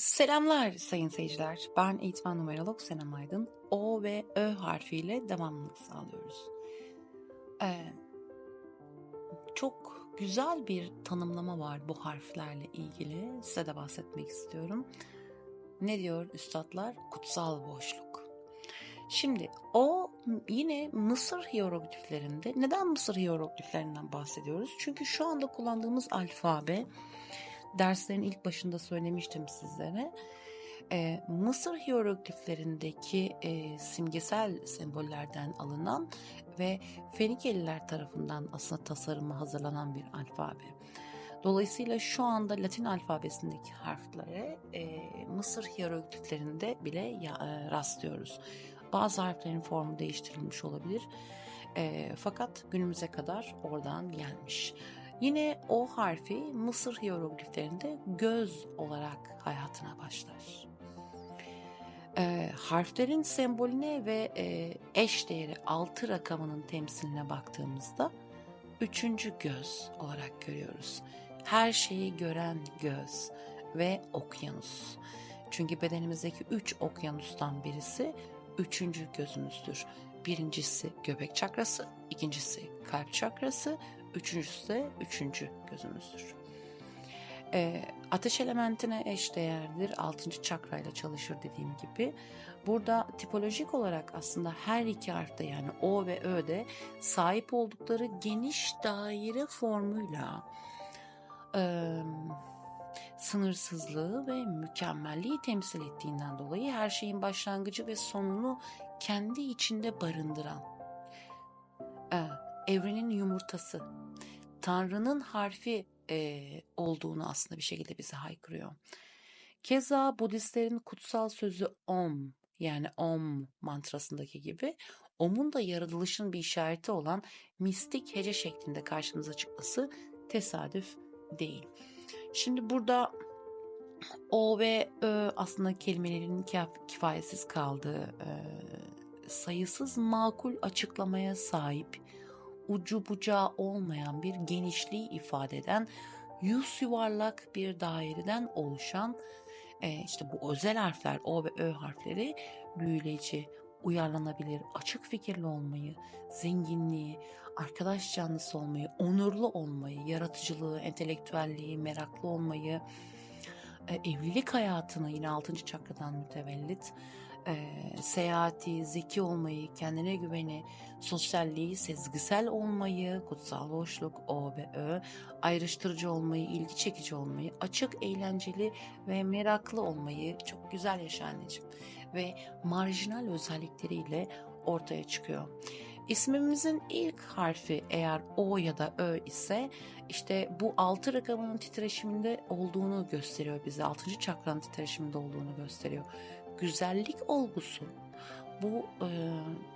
Selamlar sayın seyirciler. Ben eğitmen numerolog Senem Aydın. O ve Ö harfiyle devamlılık sağlıyoruz. Ee, çok güzel bir tanımlama var bu harflerle ilgili. Size de bahsetmek istiyorum. Ne diyor üstadlar? Kutsal boşluk. Şimdi o yine Mısır hierogliflerinde neden Mısır hierogliflerinden bahsediyoruz? Çünkü şu anda kullandığımız alfabe derslerin ilk başında söylemiştim sizlere. Ee, Mısır hierogliflerindeki e, simgesel sembollerden alınan ve Fenikeliler tarafından aslında tasarımı hazırlanan bir alfabe. Dolayısıyla şu anda Latin alfabesindeki harflere e, Mısır hierogliflerinde bile ya, e, rastlıyoruz. Bazı harflerin formu değiştirilmiş olabilir. E, fakat günümüze kadar oradan gelmiş. Yine o harfi Mısır hierogliflerinde göz olarak hayatına başlar. E, harflerin sembolüne ve e, eş değeri altı rakamının temsiline baktığımızda üçüncü göz olarak görüyoruz. Her şeyi gören göz ve okyanus. Çünkü bedenimizdeki üç okyanustan birisi üçüncü gözümüzdür. Birincisi göbek çakrası, ikincisi kalp çakrası, üçüncüsü de üçüncü gözümüzdür. E, ateş elementine eş değerdir. Altıncı çakrayla çalışır dediğim gibi. Burada tipolojik olarak aslında her iki harfte yani O ve Ö'de sahip oldukları geniş daire formuyla e, sınırsızlığı ve mükemmelliği temsil ettiğinden dolayı her şeyin başlangıcı ve sonunu kendi içinde barındıran e, evrenin yumurtası, Tanrı'nın harfi e, olduğunu aslında bir şekilde bize haykırıyor. Keza Budistlerin kutsal sözü Om yani Om mantrasındaki gibi Om'un da yaratılışın bir işareti olan mistik hece şeklinde karşımıza çıkması tesadüf değil. Şimdi burada O ve Ö aslında kelimelerin kifayetsiz kaldığı e, sayısız makul açıklamaya sahip ucu bucağı olmayan bir genişliği ifade eden yüz yuvarlak bir daireden oluşan e, işte bu özel harfler O ve Ö harfleri büyüleyici, uyarlanabilir, açık fikirli olmayı, zenginliği, arkadaş canlısı olmayı, onurlu olmayı, yaratıcılığı, entelektüelliği, meraklı olmayı, e, evlilik hayatını yine 6. çakradan mütevellit e, seyahati, zeki olmayı, kendine güveni, sosyalliği, sezgisel olmayı, kutsal boşluk, O ve Ö, ayrıştırıcı olmayı, ilgi çekici olmayı, açık, eğlenceli ve meraklı olmayı çok güzel yaşa anneciğim ve marjinal özellikleriyle ortaya çıkıyor. İsmimizin ilk harfi eğer O ya da Ö ise işte bu altı rakamının titreşiminde olduğunu gösteriyor bize. Altıncı çakranın titreşiminde olduğunu gösteriyor güzellik olgusu bu e,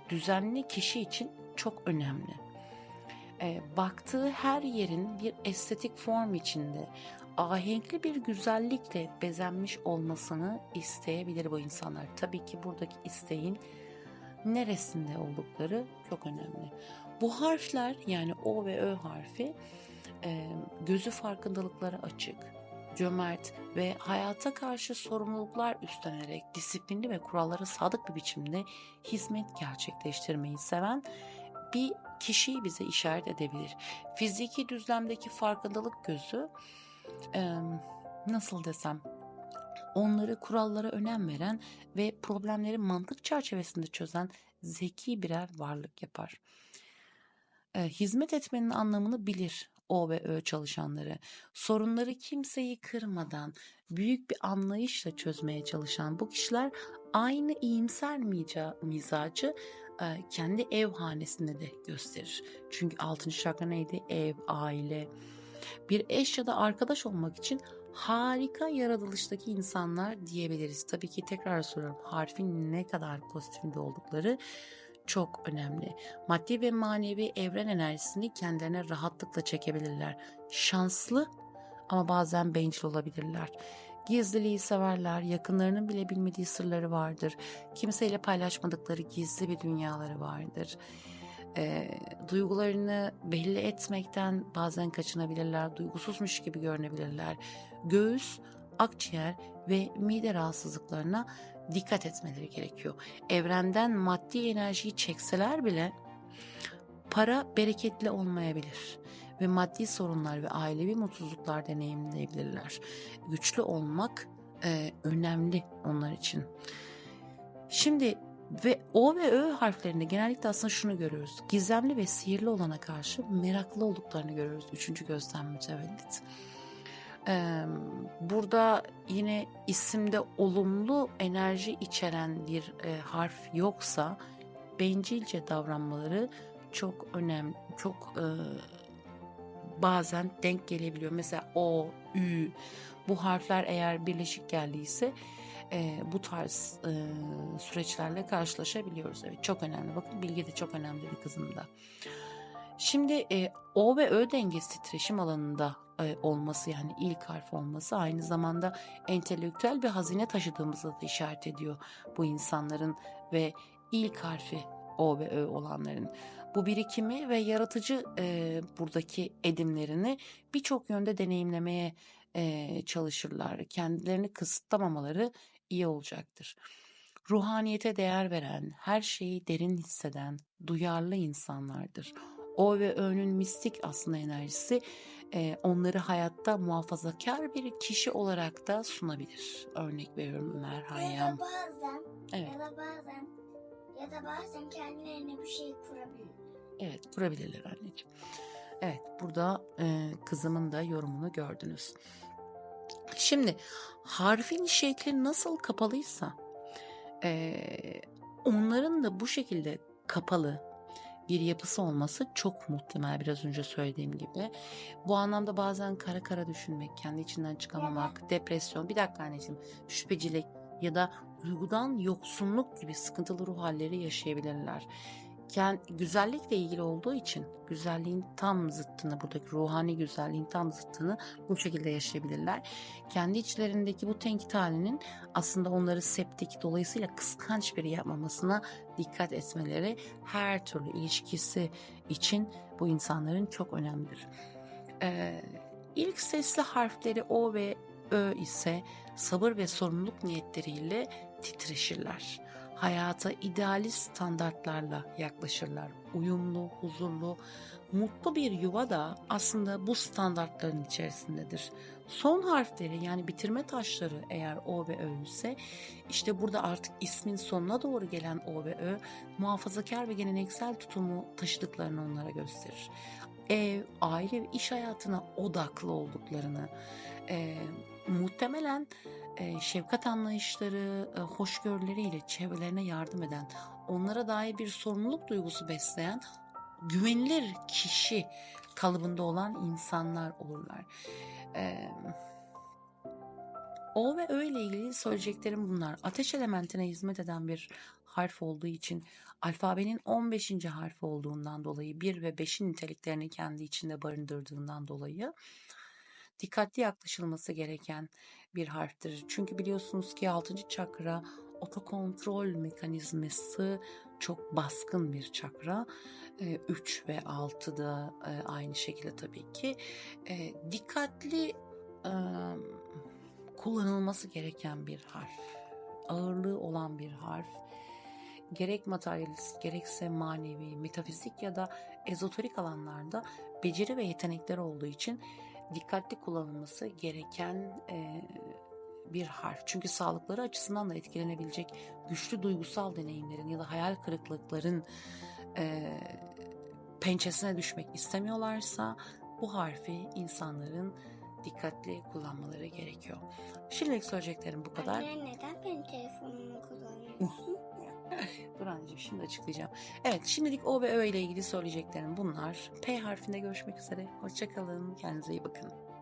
düzenli kişi için çok önemli. E, baktığı her yerin bir estetik form içinde ahenkli bir güzellikle bezenmiş olmasını isteyebilir bu insanlar. Tabii ki buradaki isteğin neresinde oldukları çok önemli. Bu harfler yani O ve Ö harfi e, gözü farkındalıklara açık, cömert ve hayata karşı sorumluluklar üstlenerek disiplinli ve kurallara sadık bir biçimde hizmet gerçekleştirmeyi seven bir kişiyi bize işaret edebilir. Fiziki düzlemdeki farkındalık gözü nasıl desem onları kurallara önem veren ve problemleri mantık çerçevesinde çözen zeki birer varlık yapar. Hizmet etmenin anlamını bilir o ve Ö çalışanları. Sorunları kimseyi kırmadan büyük bir anlayışla çözmeye çalışan bu kişiler aynı iyimser mizacı kendi ev hanesinde de gösterir. Çünkü altıncı şarkı neydi? Ev, aile. Bir eş ya da arkadaş olmak için harika yaratılıştaki insanlar diyebiliriz. Tabii ki tekrar soruyorum harfin ne kadar pozitifinde oldukları çok önemli. Maddi ve manevi evren enerjisini kendilerine rahatlıkla çekebilirler. Şanslı ama bazen bencil olabilirler. Gizliliği severler, yakınlarının bile bilmediği sırları vardır. Kimseyle paylaşmadıkları gizli bir dünyaları vardır. E, duygularını belli etmekten bazen kaçınabilirler, duygusuzmuş gibi görünebilirler. Göğüs akciğer ve mide rahatsızlıklarına dikkat etmeleri gerekiyor. Evrenden maddi enerjiyi çekseler bile para bereketli olmayabilir ve maddi sorunlar ve ailevi mutsuzluklar deneyimleyebilirler. Güçlü olmak e, önemli onlar için. Şimdi ve O ve Ö harflerinde genellikle aslında şunu görüyoruz. Gizemli ve sihirli olana karşı meraklı olduklarını görüyoruz. Üçüncü gözden mütevellit. Burada yine isimde olumlu enerji içeren bir harf yoksa bencilce davranmaları çok önemli, çok bazen denk gelebiliyor. Mesela O, Ü bu harfler eğer birleşik geldiyse e, bu tarz e, süreçlerle karşılaşabiliyoruz. Evet çok önemli. Bakın bilgi de çok önemli bir kızımda. Şimdi e, O ve Ö dengesi titreşim alanında e, olması yani ilk harf olması aynı zamanda entelektüel bir hazine taşıdığımızı da işaret ediyor bu insanların ve ilk harfi O ve Ö olanların. Bu birikimi ve yaratıcı e, buradaki edimlerini birçok yönde deneyimlemeye e, çalışırlar. Kendilerini kısıtlamamaları iyi olacaktır. Ruhaniyete değer veren, her şeyi derin hisseden, duyarlı insanlardır. O ve Ö'nün mistik aslında enerjisi e, onları hayatta muhafazakar bir kişi olarak da sunabilir. Örnek veriyorum Ömer Ya Hayyam. da bazen, Evet, ya da bazen, ya da bazen kendilerine bir şey kurabilir. evet kurabilirler anneciğim. Evet, burada e, kızımın da yorumunu gördünüz. Şimdi harfin şekli nasıl kapalıysa e, onların da bu şekilde kapalı bir yapısı olması çok muhtemel biraz önce söylediğim gibi. Bu anlamda bazen kara kara düşünmek, kendi içinden çıkamamak, depresyon, bir dakika anneciğim, şüphecilik ya da duygudan yoksunluk gibi sıkıntılı ruh halleri yaşayabilirler. Kend, güzellikle ilgili olduğu için güzelliğin tam zıttını buradaki ruhani güzelliğin tam zıttını bu şekilde yaşayabilirler. Kendi içlerindeki bu tenkit halinin aslında onları septik dolayısıyla kıskanç biri yapmamasına dikkat etmeleri her türlü ilişkisi için bu insanların çok önemlidir. Ee, ilk sesli harfleri O ve Ö ise sabır ve sorumluluk niyetleriyle titreşirler. Hayata idealist standartlarla yaklaşırlar. Uyumlu, huzurlu, mutlu bir yuva da aslında bu standartların içerisindedir. Son harfleri yani bitirme taşları eğer O ve Ö ise işte burada artık ismin sonuna doğru gelen O ve Ö muhafazakar ve geleneksel tutumu taşıdıklarını onlara gösterir. Ev, aile ve iş hayatına odaklı olduklarını, e, muhtemelen şefkat anlayışları, hoşgörüleriyle çevrelerine yardım eden, onlara dair bir sorumluluk duygusu besleyen güvenilir kişi kalıbında olan insanlar olurlar. O ve Ö ile ilgili söyleyeceklerim bunlar. Ateş elementine hizmet eden bir harf olduğu için alfabenin 15. harfi olduğundan dolayı 1 ve 5'in niteliklerini kendi içinde barındırdığından dolayı dikkatli yaklaşılması gereken bir harftir. Çünkü biliyorsunuz ki 6. çakra otokontrol mekanizması çok baskın bir çakra. 3 ve 6 da aynı şekilde tabii ki. Dikkatli kullanılması gereken bir harf. Ağırlığı olan bir harf. Gerek materyalist, gerekse manevi, metafizik ya da ezoterik alanlarda beceri ve yetenekleri olduğu için dikkatli kullanılması gereken e, bir harf. Çünkü sağlıkları açısından da etkilenebilecek güçlü duygusal deneyimlerin ya da hayal kırıklıkların e, pençesine düşmek istemiyorlarsa bu harfi insanların dikkatli kullanmaları gerekiyor. Şimdilik söyleyeceklerim bu kadar. Anne neden benim telefonumu kullanıyorsun? Dur anneciğim şimdi açıklayacağım. Evet şimdilik O ve Ö ile ilgili söyleyeceklerim bunlar. P harfinde görüşmek üzere. Hoşçakalın. Kendinize iyi bakın.